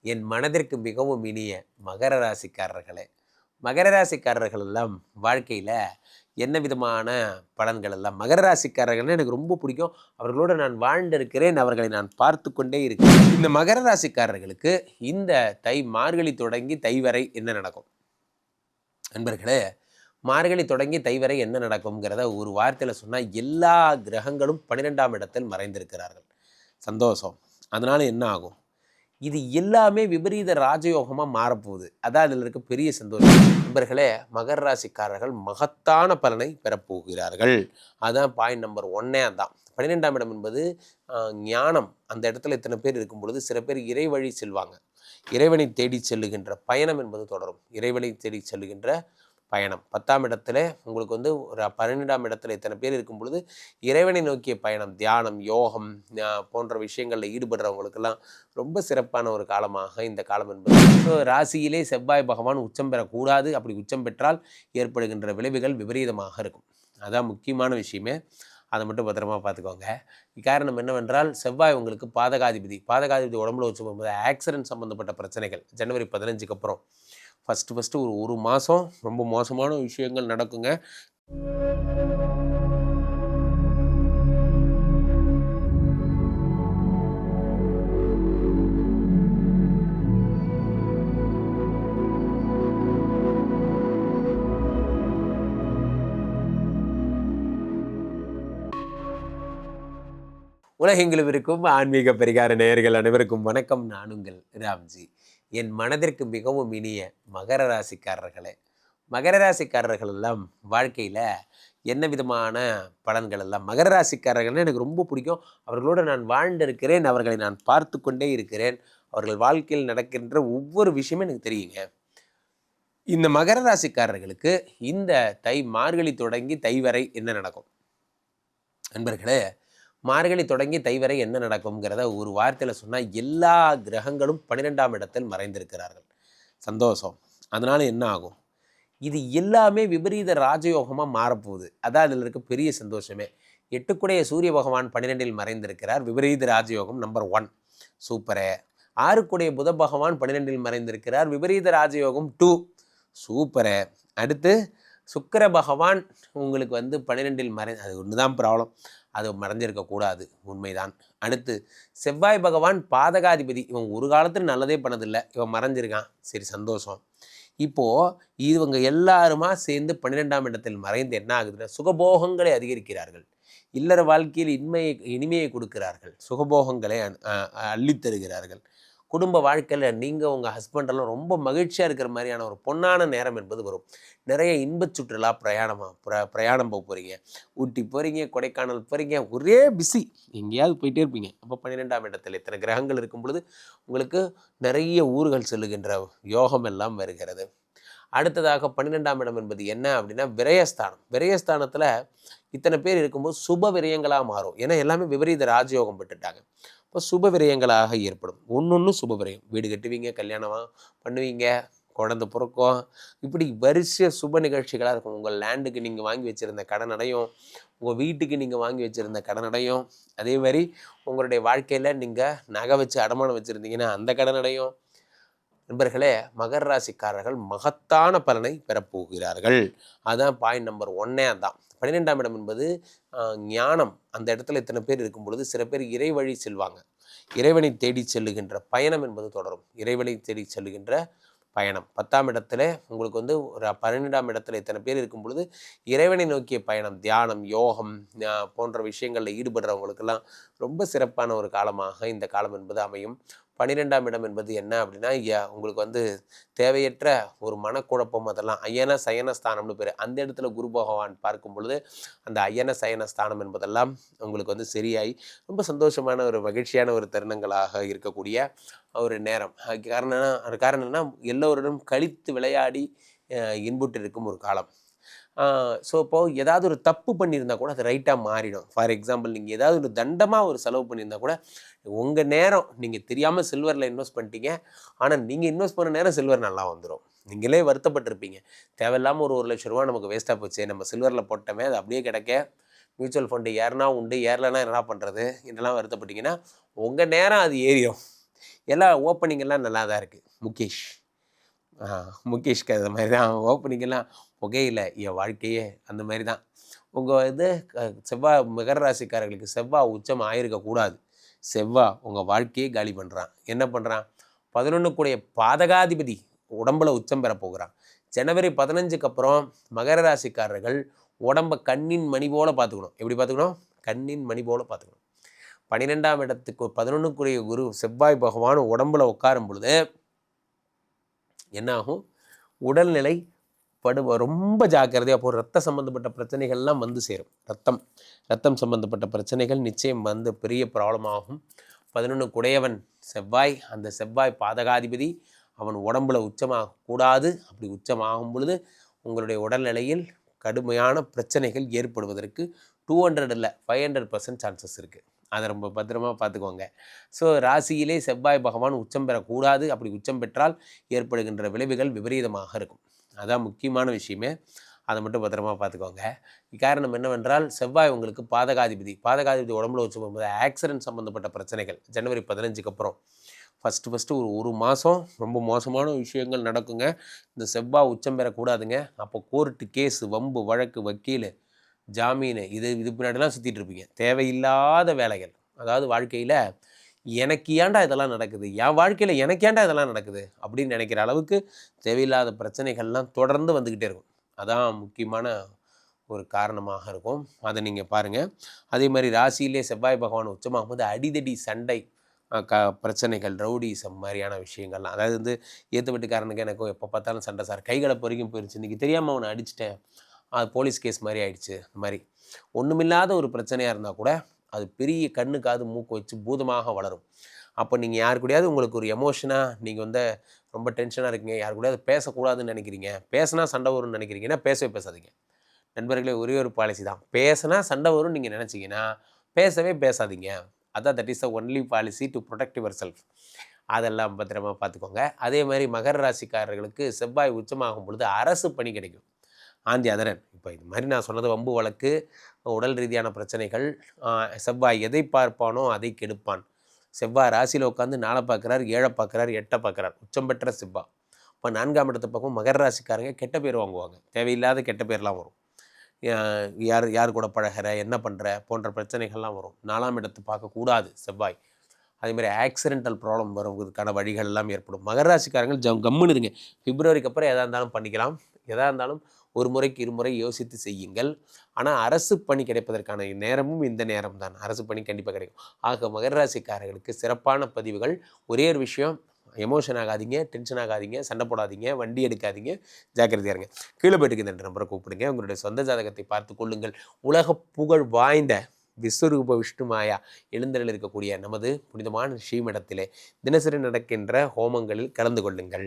என் மனதிற்கு மிகவும் இனிய மகர ராசிக்காரர்களே. மகர ராசிக்காரர்கள் எல்லாம் வாழ்க்கையில் என்ன விதமான பலன்கள் எல்லாம்? மகர ராசிக்காரர்கள்னு எனக்கு ரொம்ப பிடிக்கும். அவர்களோடு நான் வாழ்ந்திருக்கிறேன் அவர்களை நான் பார்த்து கொண்டே இருக்கிறேன். இந்த மகர ராசிக்காரர்களுக்கு இந்த தை மார்கழி தொடங்கி தை வரை என்ன நடக்கும்? நண்பர்களே மார்கழி தொடங்கி தை வரை என்ன நடக்கும்ங்கிறத ஒரு வார்த்தையில் சொன்னால் எல்லா கிரகங்களும் பன்னிரெண்டாம் இடத்தில் மறைந்திருக்கிறார்கள். சந்தோஷம். அதனால் என்ன ஆகும்? இது எல்லாமே விபரீத ராஜயோகமாக மாறப்போகுது. அதான் அதில் இருக்க பெரிய சந்தோஷம். நண்பர்களே மகர ராசிக்காரர்கள் மகத்தான பலனை பெறப்போகிறார்கள். அதுதான் பாயிண்ட் நம்பர் ஒன்னே அதான். பன்னிரெண்டாம் இடம் என்பது ஞானம். அந்த இடத்துல இத்தனை பேர் இருக்கும் பொழுது சில பேர் இறை வழி செல்வாங்க. இறைவனை தேடி செல்லுகின்ற பயணம் என்பது தொடரும். இறைவனை தேடி செல்லுகின்ற பயணம். பத்தாம் இடத்துல உங்களுக்கு வந்து ஒரு பன்னெண்டாம் இடத்துல இத்தனை பேர் இருக்கும் பொழுது இறைவனை நோக்கிய பயணம் தியானம் யோகம் போன்ற விஷயங்களில் ஈடுபடுறவங்களுக்கெல்லாம் ரொம்ப சிறப்பான ஒரு காலமாக இந்த காலம் என்பது. ஸோ ராசியிலே செவ்வாய் பகவான் உச்சம் பெறக்கூடாது. அப்படி உச்சம் பெற்றால் ஏற்படுகின்ற விளைவுகள் விபரீதமாக இருக்கும். அதான் முக்கியமான விஷயமே. அதை மட்டும் பத்திரமா பார்த்துக்கோங்க. காரணம் என்னவென்றால் செவ்வாய் உங்களுக்கு பாதகாதிபதி. பாதகாதிபதி உடம்புல வச்சு போகும்போது ஆக்சிடென்ட் சம்மந்தப்பட்ட பிரச்சனைகள். ஜனவரி பதினஞ்சுக்கு அப்புறம். ஃபஸ்ட்டு ஃபஸ்ட்டு ஒரு ஒரு மாதம் ரொம்ப மோசமான விஷயங்கள் நடக்குங்க. உலகெங்கிலும் இருக்கும் ஆன்மீக பரிகார நேயர்கள் அனைவருக்கும் வணக்கம். நான் உங்கள் ராம்ஜி. என் மனதிற்கு மிகவும் இனிய மகர ராசிக்காரர்களே. மகர ராசிக்காரர்கள் எல்லாம் வாழ்க்கையில் என்ன விதமான பலன்கள் எல்லாம்? மகர ராசிக்காரர்கள்னால் எனக்கு ரொம்ப பிடிக்கும். அவர்களோடு நான் வாழ்ந்திருக்கிறேன் அவர்களை நான் பார்த்து கொண்டே இருக்கிறேன். அவர்கள் வாழ்க்கையில் நடக்கின்ற ஒவ்வொரு விஷயமும் எனக்கு தெரியுங்க. இந்த மகர ராசிக்காரர்களுக்கு இந்த தை மார்கழி தொடங்கி தை வரை என்ன நடக்கும்? நண்பர்களே மார்கழி தொடங்கி தை வரை என்ன நடக்கும்ங்கிறத ஒரு வார்த்தையில் சொன்னால் எல்லா கிரகங்களும் பன்னிரெண்டாம் இடத்தில் மறைந்திருக்கிறார்கள். சந்தோஷம். அதனால் என்ன ஆகும்? இது எல்லாமே விபரீத ராஜயோகமாக மாறப்போகுது. அதான் அதில் இருக்க பெரிய சந்தோஷமே. எட்டுக்குடைய சூரிய பகவான் பன்னிரெண்டில் மறைந்திருக்கிறார். விபரீத ராஜயோகம் நம்பர் ஒன் சூப்பரே. ஆறுக்குடைய புத பகவான் பன்னிரெண்டில் மறைந்திருக்கிறார். விபரீத ராஜயோகம் டூ சூப்பரே. அடுத்து சுக்கர பகவான் உங்களுக்கு வந்து பன்னிரெண்டில் மறை அது ஒன்று தான் ப்ராப்ளம் அது மறைஞ்சிருக்கக்கூடாது உண்மைதான். அடுத்து செவ்வாய் பகவான் பாதகாதிபதி. இவன் ஒரு காலத்தில் நல்லதே பண்ணதில்லை. இவன் மறைஞ்சிருக்கான். சரி சந்தோஷம். இப்போது இவங்க எல்லாருமா சேர்ந்து பன்னிரெண்டாம் இடத்தில் மறைந்து என்ன ஆகுதுன்னா சுகபோகங்களை அதிகரிக்கிறார்கள். இல்லற வாழ்க்கையில் இன்மையை இனிமையை கொடுக்கிறார்கள். சுகபோகங்களை அள்ளித்தருகிறார்கள் அ- அள்ளித் தருகிறார்கள் குடும்ப வாழ்க்கையில் நீங்கள் உங்கள் ஹஸ்பண்டெல்லாம் ரொம்ப மகிழ்ச்சியாக இருக்கிற மாதிரியான ஒரு பொன்னான நேரம் என்பது வரும். நிறைய இன்பச் சுற்றுலா பிரயாணமாக பிர பிரயாணம் போக போகிறீங்க ஊட்டி போகிறீங்க கொடைக்கானல் போகிறீங்க ஒரே பிஸி எங்கேயாவது போயிட்டே இருப்பீங்க. அப்போ பன்னிரெண்டாம் இடத்தில் இத்தனை கிரகங்கள் இருக்கும் பொழுது உங்களுக்கு நிறைய ஊர்கள் செல்லுகின்ற யோகம் எல்லாம் வருகிறது. அடுத்ததாக பன்னிரெண்டாம் இடம் என்பது என்ன அப்படின்னா விரயஸ்தானம். விரயஸ்தானத்தில் இத்தனை பேர் இருக்கும்போது சுப விரயங்களாக மாறும். ஏன்னா எல்லாமே விபரீத ராஜயோகம் பெற்றுட்டாங்க. இப்போ சுப விரயங்களாக ஏற்படும். ஒன்று சுப விரயம். வீடு கட்டுவீங்க கல்யாணமாக பண்ணுவீங்க குழந்தை பிறக்கும். இப்படி வரிசை சுப நிகழ்ச்சிகளாக இருக்கும். உங்கள் லேண்டுக்கு நீங்கள் வாங்கி வச்சுருந்த கடன் அடையும். உங்கள் வீட்டுக்கு நீங்கள் வாங்கி வச்சுருந்த கடன் அடையும். அதே மாதிரி உங்களுடைய வாழ்க்கையில் நீங்கள் நகை வச்சு அடமானம் வச்சுருந்தீங்கன்னா அந்த கடன் அடையும். நண்பர்களே மகர ராசிக்காரர்கள் மகத்தான பலனை பெறப்போகிறார்கள். அதுதான் பாயிண்ட் நம்பர் ஒன்னே அதான். பன்னிரெண்டாம் இடம் என்பது ஞானம். அந்த இடத்துல இத்தனை பேர் இருக்கும் பொழுது சில பேர் இறை வழி செல்வாங்க. இறைவனை தேடி செல்லுகின்ற பயணம் என்பது தொடரும். இறைவனை தேடி செல்லுகின்ற பயணம். பத்தாம் இடத்துல உங்களுக்கு வந்து ஒரு பன்னிரெண்டாம் இடத்துல இத்தனை பேர் இருக்கும் பொழுது இறைவனை நோக்கிய பயணம் தியானம் யோகம் போன்ற விஷயங்களில் ஈடுபடுறவங்களுக்கெல்லாம் ரொம்ப சிறப்பான ஒரு காலமாக இந்த காலம் என்பது அமையும். பன்னிரெண்டாம் இடம் என்பது என்ன அப்படின்னா ஐயா உங்களுக்கு வந்து தேவையற்ற ஒரு மனக்குழப்பம் அதெல்லாம். அயன சயன ஸ்தானம்னு பேர். அந்த இடத்துல குரு பகவான் பார்க்கும் பொழுது அந்த அயன சயன ஸ்தானம் என்பதெல்லாம் உங்களுக்கு வந்து சரியாகி ரொம்ப சந்தோஷமான ஒரு மகிழ்ச்சியான ஒரு தருணங்களாக இருக்கக்கூடிய ஒரு நேரம். அதுக்கு காரணம் என்ன? அது காரணம் என்னன்னா எல்லோருடன் கழித்து விளையாடி அஹ், இருக்கும் ஒரு காலம். ஸோ இப்போது ஏதாவது ஒரு தப்பு பண்ணியிருந்தா கூட அது ரைட்டாக மாறிடும். ஃபார் எக்ஸாம்பிள் நீங்கள் ஏதாவது ஒரு தண்டமாக ஒரு செலவு பண்ணியிருந்தா கூட உங்கள் நேரம் நீங்கள் தெரியாமல் சில்வரில் இன்வெஸ்ட் பண்ணிட்டீங்க. ஆனால் நீங்கள் இன்வெஸ்ட் பண்ண நேரம் சில்வர் நல்லா வந்துடும் நீங்களே வருத்தப்பட்டிருப்பீங்க. தேவையில்லாமல் ஒரு ஒரு லட்ச ரூபா நமக்கு வேஸ்ட்டாக போச்சு. நம்ம சில்வரில் போட்டோமே அது அப்படியே கிடைக்க. மியூச்சுவல் ஃபண்டு ஏறினா உண்டு ஏறலைன்னா என்ன பண்ணுறது என்னெல்லாம் வருத்தப்பட்டீங்கன்னா உங்கள் நேரம் அது ஏறிடும் எல்லா ஓப்பனிங்கெல்லாம் நல்லா தான் இருக்குது முகேஷ். முகேஷ்க்கு அது மாதிரி தான் ஓப்பனிங்கெல்லாம் புகையில என் வாழ்க்கையே அந்த மாதிரி தான். உங்கள் இது செவ்வாய் மகர ராசிக்காரர்களுக்கு செவ்வாய் உச்சம் ஆயிருக்கக்கூடாது செவ்வாய் உங்கள் வாழ்க்கையே காலி பண்ணுறான் என்ன பண்ணுறான் பதினொன்றுக்குடைய பாதகாதிபதி உடம்புல உச்சம் பெற போகிறான். ஜனவரி பதினஞ்சுக்கு அப்புறம் மகர ராசிக்காரர்கள் உடம்பை கண்ணின் மணி போல் பார்த்துக்கணும் எப்படி பார்த்துக்கணும் கண்ணின் மணி போல் பார்த்துக்கணும் பன்னிரெண்டாம் இடத்துக்கு பதினொன்றுக்குரிய குரு செவ்வாய் பகவான் உடம்புல உட்காரும் பொழுது என்னாகும் உடல்நிலை படு ரொம்ப ஜாக்கிரதையாக அப்போ ரத்த சம்மந்தப்பட்ட பிரச்சனைகள்லாம் வந்து சேரும். ரத்தம் ரத்தம் சம்மந்தப்பட்ட பிரச்சனைகள் நிச்சயம் வந்து பெரிய ப்ராப்ளம் ஆகும். பதினொன்று குடையவன் செவ்வாய் அந்த செவ்வாய் பாதகாதிபதி அவன் உடம்புல உச்சமாக கூடாது. அப்படி உச்சமாகும் பொழுது உங்களுடைய உடல்நிலையில் கடுமையான பிரச்சனைகள் ஏற்படுவதற்கு டூ ஹண்ட்ரட் இல்லை ஃபைவ் ஹண்ட்ரட் பர்சன்ட் சான்சஸ் இருக்குது அதை ரொம்ப பத்திரமா பார்த்துக்கோங்க. ஸோ ராசியிலே செவ்வாய் பகவான் உச்சம் பெறக்கூடாது. அப்படி உச்சம் பெற்றால் ஏற்படுகின்ற விளைவுகள் விபரீதமாக இருக்கும். அதான் முக்கியமான விஷயமே. அதை மட்டும் பத்திரமா பார்த்துக்கோங்க காரணம் என்னவென்றால் செவ்வாய் உங்களுக்கு பாதகாதிபதி. பாதகாதிபதி உடம்புல வச்சு போகும்போது ஆக்சிடென்ட் சம்மந்தப்பட்ட பிரச்சனைகள். ஜனவரி பதினஞ்சுக்கு அப்புறம். ஃபஸ்ட்டு ஃபஸ்ட்டு ஒரு ஒரு மாதம் ரொம்ப மோசமான விஷயங்கள் நடக்குங்க. இந்த செவ்வாய் உச்சம் பெறக்கூடாதுங்க. அப்போ கோர்ட்டு கேஸு வம்பு வழக்கு வக்கீல் ஜாமீனு இது இது பின்னாடிலாம் சுற்றிட்டு இருப்பீங்க. தேவையில்லாத வேலைகள். அதாவது வாழ்க்கையில் எனக்கு ஏன்டா இதெல்லாம் நடக்குது? என் வாழ்க்கையில் எனக்கு ஏன்டா இதெல்லாம் நடக்குது? அப்படின்னு நினைக்கிற அளவுக்கு தேவையில்லாத பிரச்சனைகள்லாம் தொடர்ந்து வந்துக்கிட்டே இருக்கும். அதான் முக்கியமான ஒரு காரணமாக இருக்கும். அதை நீங்கள் பாருங்கள் அதே மாதிரி ராசியிலே செவ்வாய் பகவான் உச்சமாகும் போது அடிதடி சண்டை க பிரச்சனைகள் ரவுடிசம் மாதிரியான விஷயங்கள்லாம். அதாவது வந்து ஏற்று வீட்டுக்காரனுக்கு எனக்கும் எப்போ பார்த்தாலும் சண்டை சார். கைகளை பொறிக்கும் போயிருச்சு. இன்றைக்கி தெரியாமல் அவனை அடிச்சிட்டேன். அது போலீஸ் கேஸ் மாதிரி ஆயிடுச்சு. இந்த மாதிரி. ஒன்றுமில்லாத ஒரு பிரச்சனையாக இருந்தால் கூட அது பெரிய கண்ணு காது மூக்கு வச்சு பூதமாக வளரும். அப்போ நீங்கள் யார் கூடயாவது உங்களுக்கு ஒரு எமோஷனாக நீங்கள் வந்து ரொம்ப டென்ஷனாக இருக்கீங்க யார் கூடயாவது பேசக்கூடாதுன்னு நினைக்கிறீங்க பேசினா சண்டை வரும்னு நினைக்கிறீங்கன்னா பேசவே பேசாதீங்க. நண்பர்களே ஒரே ஒரு பாலிசி தான். பேசினா சண்டை வரும்னு நீங்கள் நினச்சிங்கன்னா பேசவே பேசாதீங்க. அதான் that is the only policy to protect yourself அதெல்லாம் பத்திரமா பார்த்துக்கோங்க. அதே மாதிரி மகர ராசிக்காரர்களுக்கு செவ்வாய் உச்சமாகும் பொழுது அரசு பணி கிடைக்கும். ஆந்தி அதரன். இப்போ இது மாதிரி நான் சொன்னது வம்பு வழக்கு உடல் ரீதியான பிரச்சனைகள் செவ்வாய் எதை பார்ப்பானோ அதை கெடுப்பான். செவ்வாய் ராசியில் உட்காந்து நாளை பார்க்குறார் ஏழை பார்க்குறார் எட்டை பார்க்குறார். உச்சம் பெற்ற செவ்வாய் இப்போ நான்காம் இடத்து பக்கம் மகர ராசிக்காரங்க கெட்ட பேர் வாங்குவாங்க. தேவையில்லாத கெட்ட பேர்லாம் வரும். யார் யார் கூட பழகுற என்ன பண்ணுற போன்ற பிரச்சனைகள்லாம் வரும். நாலாம் இடத்து பார்க்கக்கூடாது செவ்வாய். அதேமாதிரி ஆக்சிடென்டல் ப்ராப்ளம் வருவதற்கான வழிகள் எல்லாம் ஏற்படும். மகர ராசிக்காரங்கள் ஜம் கம்முன்னு இருங்க. பிப்ரவரிக்கு அப்புறம் எதாக இருந்தாலும் பண்ணிக்கலாம். எதாக இருந்தாலும் ஒரு முறைக்கு இருமுறை யோசித்து செய்யுங்கள். ஆனால் அரசு பணி கிடைப்பதற்கான நேரமும் இந்த நேரம் தான் அரசு பணி கண்டிப்பாக கிடைக்கும். ஆக மகர ராசிக்காரர்களுக்கு சிறப்பான பதிவுகள். ஒரே ஒரு விஷயம் எமோஷன் ஆகாதீங்க டென்ஷன் ஆகாதீங்க சண்டை போடாதீங்க வண்டி எடுக்காதீங்க ஜாக்கிரதையாக இருங்க. கீழே போயிட்டு இந்த நம்பரை கூப்பிடுங்க. உங்களுடைய சொந்த ஜாதகத்தை பார்த்து கொள்ளுங்கள். உலக புகழ் வாய்ந்த விஸ்வரூப விஷ்ணுமாயா எழுந்தரில் இருக்கக்கூடிய நமது புனிதமான ஸ்ரீமடத்திலே தினசரி நடக்கின்ற ஹோமங்களில் கலந்து கொள்ளுங்கள்.